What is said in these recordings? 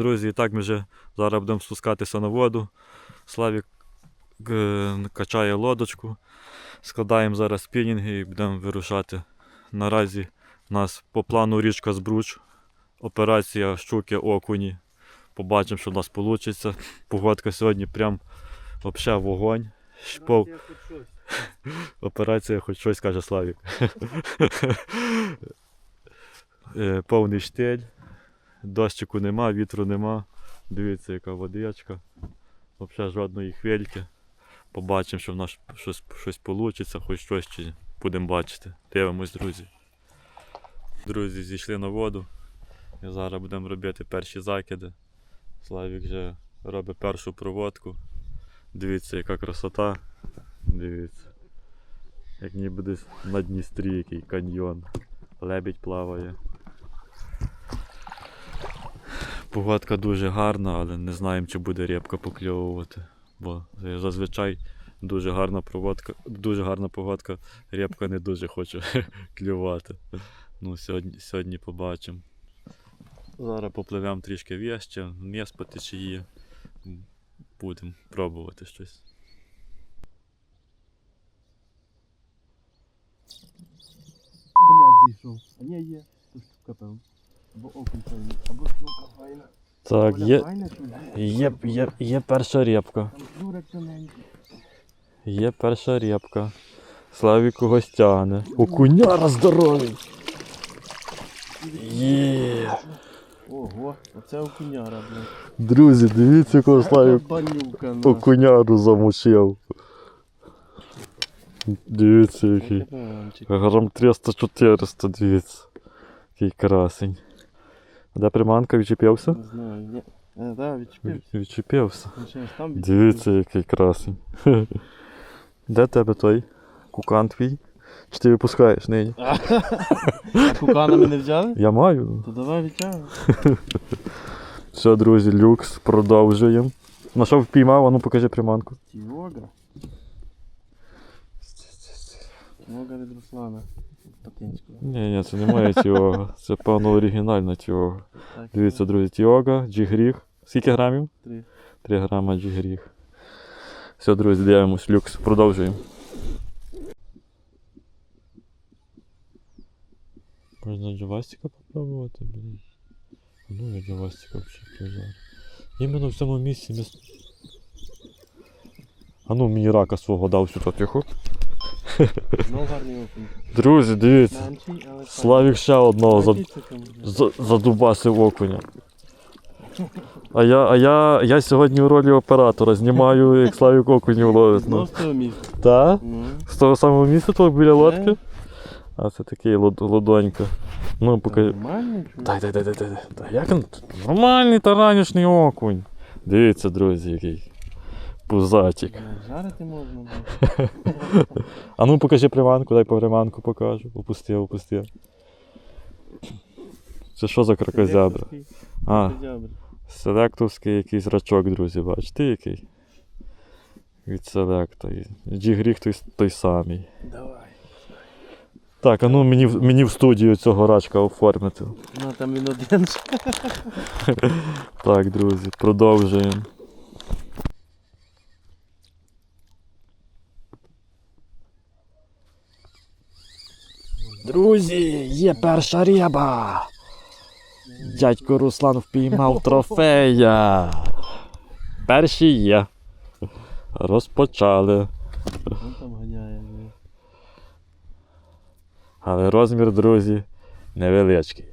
Друзі, і так ми вже зараз будемо спускатися на воду. Славік е, качає лодочку. Складаємо зараз спінінги і будемо вирушати. Наразі у нас по плану річка Збруч. Операція щуки окуні. Побачимо, що в нас вийде. Погодка сьогодні прям взагалі вогонь. Пов... Операція хоч щось каже Славік. Е, Повний штиль. Дощику нема, вітру нема. Дивіться, яка водичка. Взагалі жодної хвильки. Побачимо, що в нас щось, щось вийде, хоч щось чи будемо бачити. Дивимось, друзі. Друзі, зійшли на воду. І зараз будемо робити перші закиди. Славік вже робить першу проводку. Дивіться, яка красота. Дивіться. Як ніби десь на Дністрі який каньйон. Лебідь плаває. Погодка дуже гарна, але не знаємо, чи буде рибка покльовувати. Бо зазвичай дуже гарна проводка, дуже гарна погодка, рибка не дуже хоче клювати. Ну, сьогодні, сьогодні побачимо. Зараз попливемо трішки вище, вниз по течії. Будемо пробувати щось. Блядь, зійшов. А ні, є. Тут певно. Або окунь або штука файна. Так, є, є, є, є перша тоненький. Є перша репка. Славік когось тягне. Окуняра здоровий. Є. Ого, оце окуняра, блядь. Друзі, дивіться, якого Славік окуняру замочив. Дивіться, який. Грам 300-400, дивіться. Який красень. А Де приманка відчепився? Не знаю, ні. Е, да, відчепився. Відчепився. Дивіться, який красень. Де тебе той? Кукан твій? Чи ти випускаєш нині? А куканами не взяли? Я маю. То давай відтягуй. Все, друзі, люкс, продовжуємо. На що впіймав, а ну покажи приманку. Тіога. Тіога від Руслана. Патинського. Ні, ні, це не моя тіога. Це певно оригінальна тіога. Дивіться, друзі, тіога, джигріг. Скільки грамів? Три. 3 грама джигріг. Все, друзі, дивимось, люкс, продовжуємо. Можна джавастика попробувати, блін. Ну, я джавастика вчеплю зараз. Іменно в цьому місці ми... А ну мені рака свого дав сюди тихо. Друзі, дивіться. Славік ще одного за... За... задубасив окуня. А я, а я, я сьогодні в ролі оператора знімаю, як Славік окунів ловить. Ну. з того місця. Ну. З того самого місця того біля лодки? Е. А це такий лод, лодонька. Ну, покажи. Нормально, чувак. Дай, дай, дай, дай, дай. Як він? Нормальний таранішній окунь. Дивіться, друзі, який. Пузатик. Блядь, Жарити можна. А ну покажи приманку, дай по приманку покажу. Опусти, опусти. Це що за кракозябра? А, селектовський якийсь рачок, друзі, бачите який? Від селекта. Джігріг той, той самий. Давай. Так, а ну мені, в- мені в студію цього рачка оформити. Ну там він один. Так, друзі, продовжуємо. Друзі, є перша ріба. Дядько Руслан впіймав трофея. Перші є. Розпочали. Але розмір, друзі, невеличкий.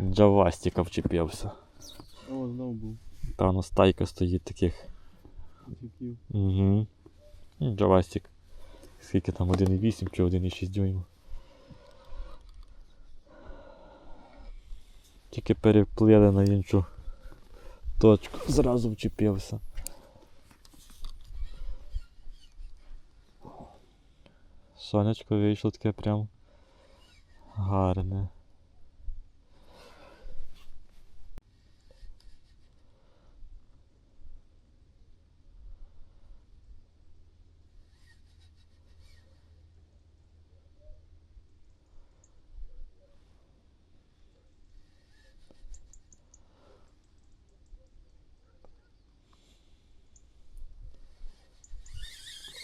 Джавастіка вчепився. О, знов був. Певно, стайка стоїть таких. Угу. Джавастик. Скільки там 1,8 чи 1,6 дюйма. Тільки переплили на іншу точку. Зразу вчепився. Сонечко вийшло таке прям гарне.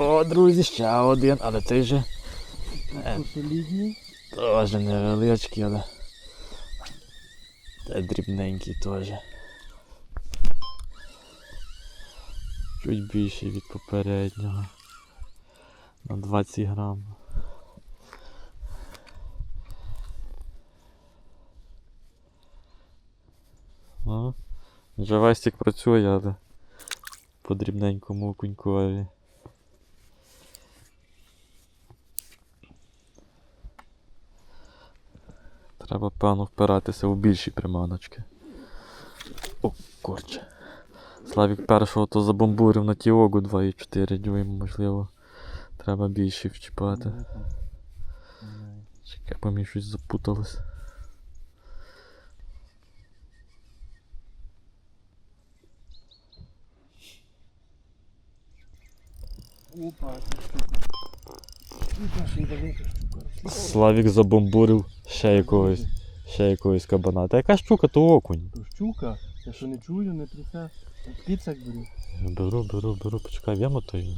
О, друзі, ще один, але цей же Посолідній. теж невеличкий, але. Та дрібненький теж. Чуть більший від попереднього. На 20 грам. Ну, вже Вестік працює, але по дрібненькому окунькові. Треба, певно, впиратися у більші приманочки. О, корче. Славік першого то забомбурив на тіогу 2,4 дюйма, можливо. Треба більші вчіпати. Чекай, бо мені щось запуталось. Опа, штука. Опа, ще й велика штука. Славік забомбурив ще якогось. Ще якогось кабана. Та яка щука, то окунь. То щука, я що не чую, не трясе. Піцак беру. Беру, беру, беру, почекай, в'ємо той.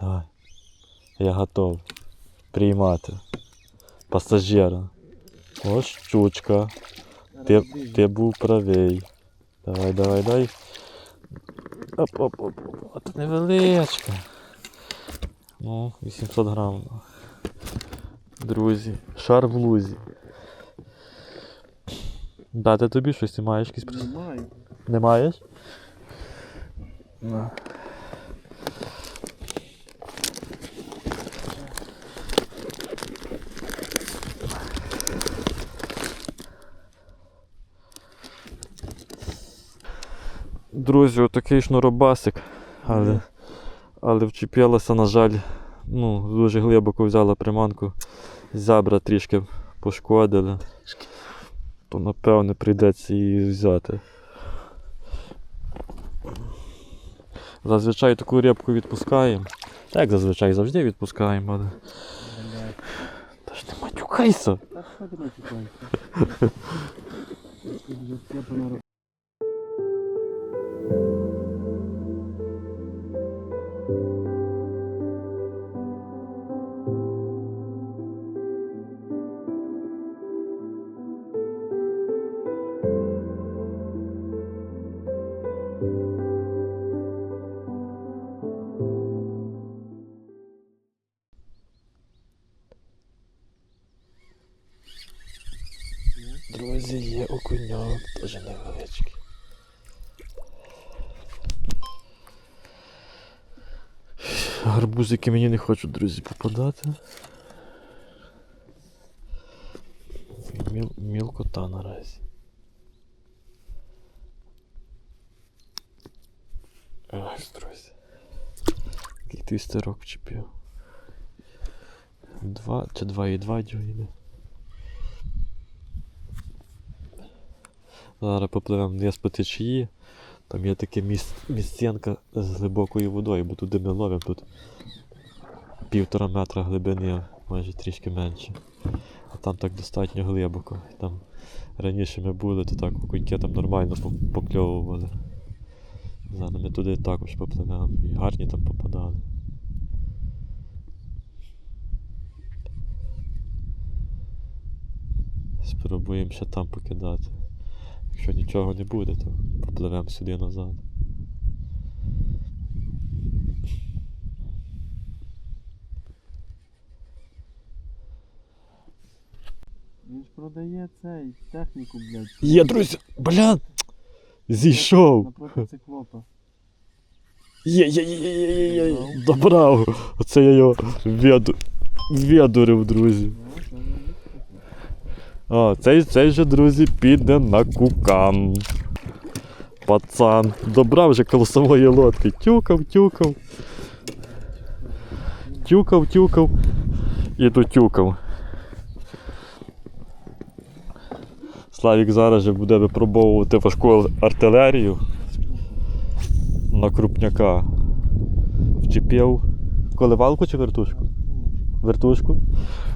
Давай. Я готов приймати пасажира. Ось щучка. Ти, ти був правий. Давай, давай, дай. Оп, оп, оп, оп. От невеличка. Ну, 800 грам. Друзі, шар в лузі. Дати тобі щось ти маєш якісь прис... Немає. Не маєш? Друзі, отакий шнуробасик, але, але вчепилася, на жаль, ну, дуже глибоко взяла приманку. Зябра трішки пошкодили. То напевне прийдеться її взяти. Зазвичай таку рибку відпускаємо. Так зазвичай завжди відпускаємо, але. Та ж не матюкайся! Друзі, є окуньок, теж невеличкий. Гарбузики мені не хочуть, друзі, попадати. Міл, мілкота наразі. Ось, друзі. Який твістерок вчепив. Два чи два і два дюйми. Зараз попливемо вниз по течії. Там є таке міс... місценка з глибокою водою, бо туди ми ловимо тут півтора метра глибини, майже трішки менше. А там так достатньо глибоко. Там раніше ми були, то так окуньки там нормально покльовували. Зараз ми туди також попливемо і гарні там попадали. Спробуємо ще там покидати. Якщо нічого не буде, то попливемо сюди назад. Він ж продає цей техніку, блядь. Є, друзі! Бля! Зійшов! Напроти циклопа. Є, є, є, є, є, є, є. Добрав! Оце я його веду... ведурив, друзі. А, цей, цей же, друзі, піде на кукан. Пацан. Добрав вже коло самої лодки. Тюкав, тюкав. Тюкав, тюкав. І дотюкав. Славік зараз же буде випробовувати важку артилерію на крупняка. Вчепив коливалку чи вертушку? Вертушку.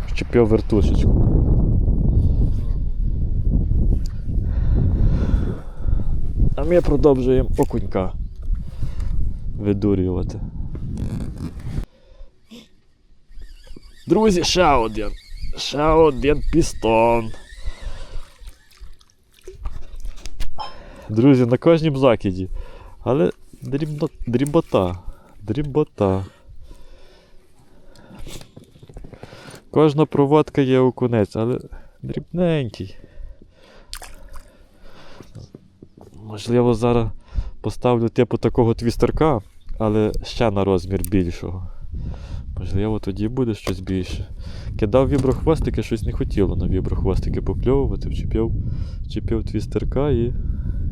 Вчепив вертушечку. Ми продовжуємо окунька видурювати. Друзі, ще один. Ще один пістон. Друзі, на кожнім закиді. Але дрібно, дрібота. Дрібота. Кожна проводка є окунець, але дрібненький. Можливо, зараз поставлю типу такого твістерка, але ще на розмір більшого. Можливо, тоді буде щось більше. Кидав віброхвостики, щось не хотіло на віброхвостики покльовувати, вчепив, вчепив твістерка і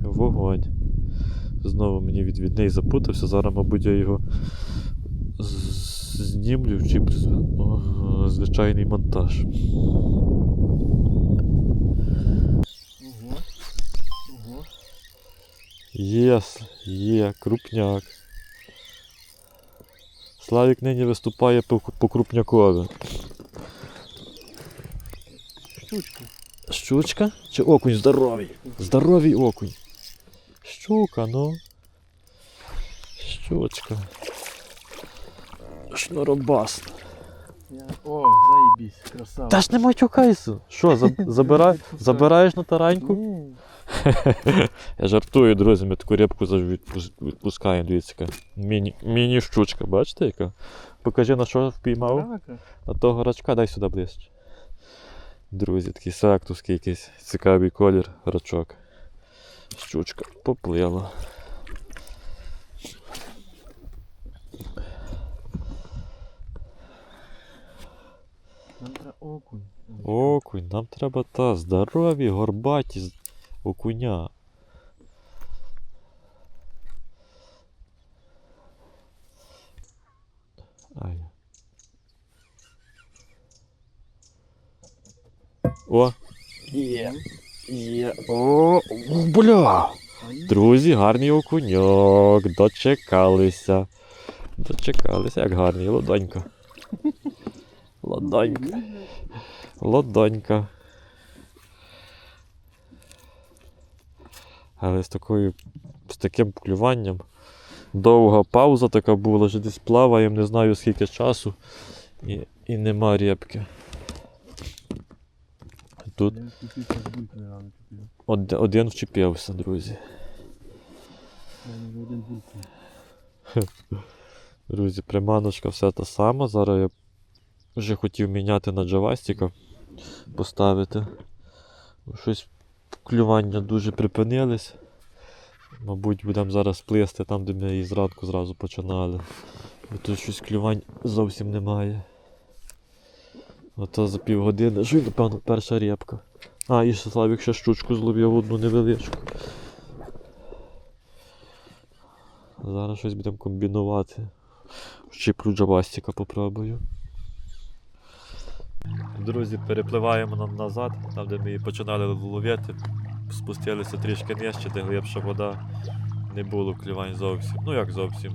вогонь. Знову мені відвідний запутався, зараз, мабуть, я його знімлю, вчіплю звичайний монтаж. Ого. Ого. Єс, є, крупняк. Славік нині виступає по, по крупнякові. Штучка. Щучка чи окунь здоровий? Здоровий окунь. Щука, ну. Щучка. Шнуробас. О, заебись, красава. Та ж не матюкайся. Що, за, забираєш на тараньку? Ні. Я жартую, друзі, ми таку рибку завжди відпус- відпускаємо, дивіться, яка міні, міні-щучка, бачите яка? Покажи на що впіймав. Рака. На того рачка дай сюди ближче. Друзі, такий сактовський якийсь цікавий колір рачок. Щучка поплила. Нам треба окунь. Окунь, нам треба та здорові, горбаті з- окуня. Ай. О! Є! Є! О! о, Бля! Друзі, гарний окуньок, дочекалися. Дочекалися, як гарний, лодонька. Лодонька. Лодонька. Але з такою, з таким клюванням. Довга пауза така була, вже десь плаваємо, не знаю скільки часу. І, і нема репки. Тут од, один вчепився, друзі. Друзі, приманочка все та сама. Зараз я вже хотів міняти на джавастика, поставити. Щось клювання дуже припинились. Мабуть, будемо зараз плисти там, де ми і зранку зразу починали. Бо тут щось клювань зовсім немає. Ото за півгодини. Жуй, напевно, перша репка. А, і ще Славік ще щучку зловив одну невеличку. Зараз щось будемо комбінувати. Щеплю джабастика попробую. Друзі, перепливаємо назад, там де ми її починали ловити. Спустилися трішки нижче, де глибша вода. Не було клювань зовсім. Ну як зовсім.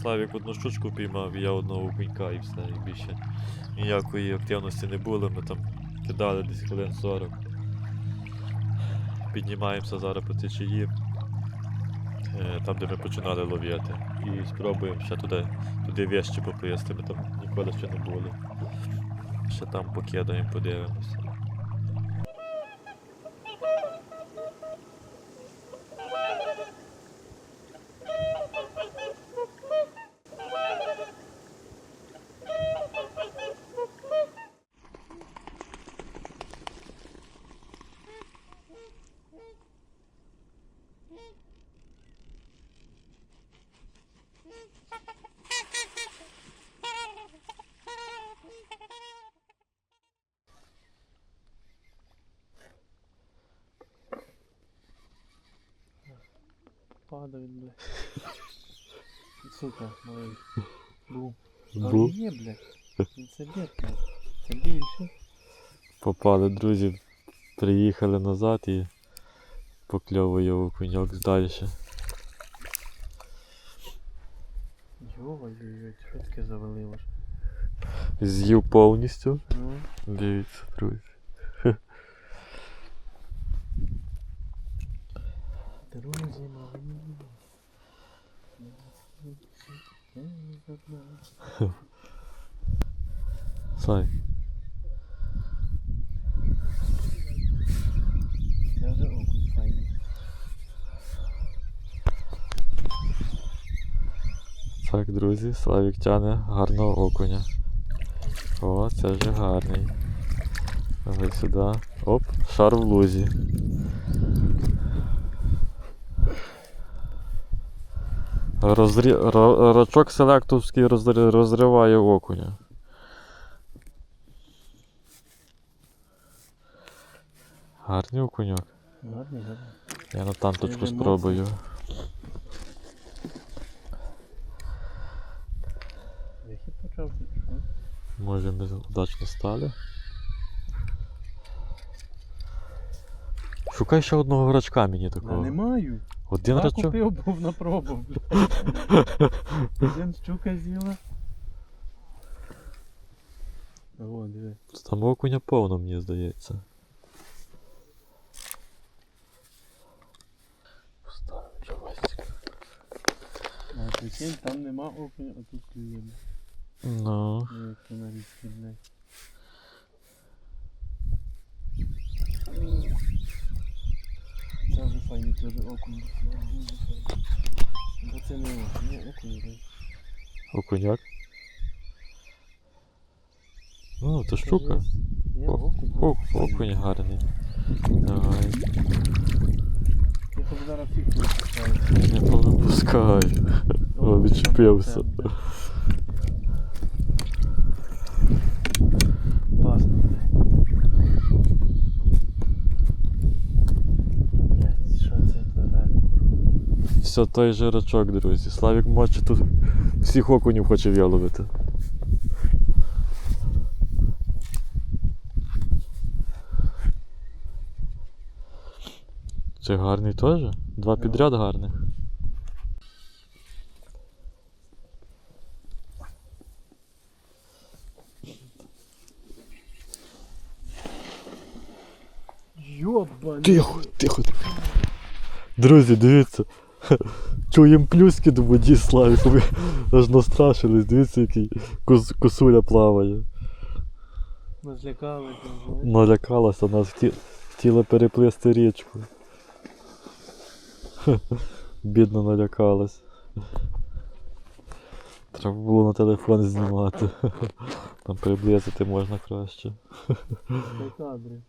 Славік одну штучку піймав, я одного окунька і все, і більше ніякої активності не було. Ми там кидали десь хвилин 40. Піднімаємося зараз по течії, е, там де ми починали ловити. І спробуємо ще туди, туди вище поплисти, ми там ніколи ще не були. Ще там покидаємо, подивимося. Падає, бля. Сука, малий. Бу. Бу. А є, бля. Це бідка. Це більше. Попали, друзі, приїхали назад і покльовує окуньок далі. Йо-йо-йо, що таке завалило? З'їв повністю. Ну, Дивіться, друзі. Друзі мої. Славік. Вже окунь файний. Так, друзі, Славік тяне гарного окуня. О, це вже гарний. Давай сюди. Оп, шар в лузі. Розрі... ро- Рачок селектовський розри- розриває окуня. Гарний окуньок. Гарний, гарний. Я на танточку спробую. Вихід почався, чи що? Може ми удачно стали. Шукай ще одного рачка мені Та такого. не маю. Один Я рачок. купив, був на пробу. Один щука з'їла. О, диви. Там окуня повно, мені здається. Поставимо човасик. А прикинь, там нема окуня, а тут клює. Ну. Ну, як це на річці, блядь. Дуже файний. Бо це не окунь, не окунь, блядь. Окуняк. Ну, то щука. жесть. Є О- окунь. О, гарний. Давай. Я хоч зараз фіг випускаю. Не повипускаю. О, відчепився. Пасно, блядь. Блядь, що це пливе? Все той же рачок, друзі. Славік моче тут всіх окунів хоче виловити. Це гарний теж? Два підряд гарних. Йобаний. Тихо, тихо. Друзі, дивіться. Чуємо плюски до воді Славік. Ви аж настрашились, дивіться, який кос- косуля плаває. Ми. Налякалася нас, хотіла переплисти річку. Бідно налякалась. Треба було на телефон знімати. Там приблизити можна краще.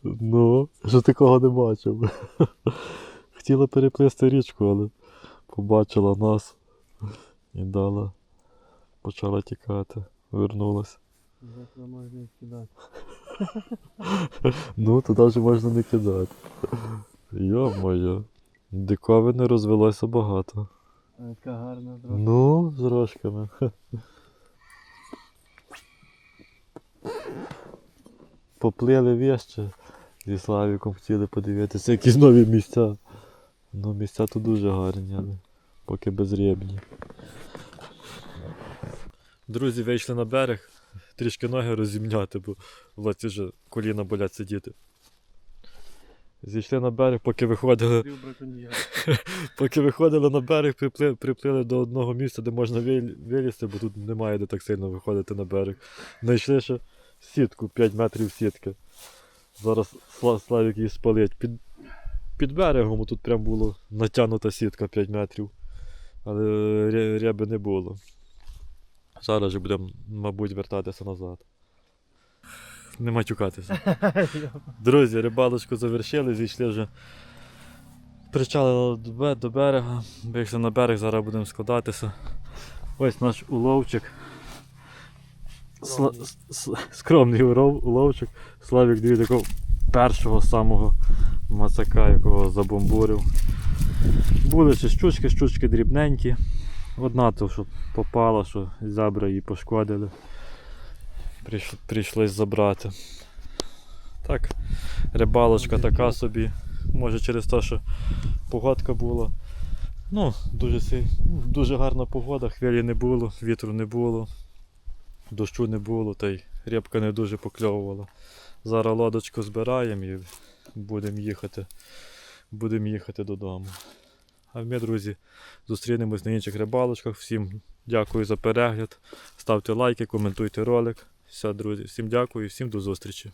Ну, що такого не бачив. Хотіла переплисти річку, але побачила нас і дала. Почала тікати, вернулась. Завтра можна їх кидати. Ну, туди вже можна не кидати. Йо-моє. Диковини розвелося багато. А така гарна трохи. Ну, з рожками. Поплили вище. Зі Славіком хотіли подивитися якісь нові місця. Ну, місця тут дуже гарні, але поки безрібні. Друзі, вийшли на берег, трішки ноги розімняти, бо в вже коліна болять сидіти. Зійшли на берег, поки виходили. Поки виходили на берег, припли, приплили до одного місця, де можна вилізти, бо тут немає де так сильно виходити на берег. Знайшли ще сітку, 5 метрів сітки. Зараз Славік її спалить. Під, під берегом тут прям було натягнута сітка 5 метрів. Але ряби не було. Зараз же будемо, мабуть, вертатися назад. Не матюкатися. Друзі, рибалочку завершили, зійшли вже. Причалили до берега, вийшли на берег, зараз будемо складатися. Ось наш уловчик. Сла- скромний уров- уловчик. Славік дві такого першого самого мацака, якого забомбурив. Були ще щучки, щучки дрібненькі. Одна то, що попала, що зябра її пошкодили. Прийш- Прийшлось забрати. Так, рибалочка така собі. Може через те, що погодка була. Ну, дуже, дуже гарна погода, хвилі не було, вітру не було, дощу не було, та й рибка не дуже покльовувала. Зараз лодочку збираємо і будемо їхати. Будемо їхати додому. А ми, друзі, зустрінемось на інших рибалочках. Всім дякую за перегляд. Ставте лайки, коментуйте ролик. Все, друзі, всім дякую і всім до зустрічі.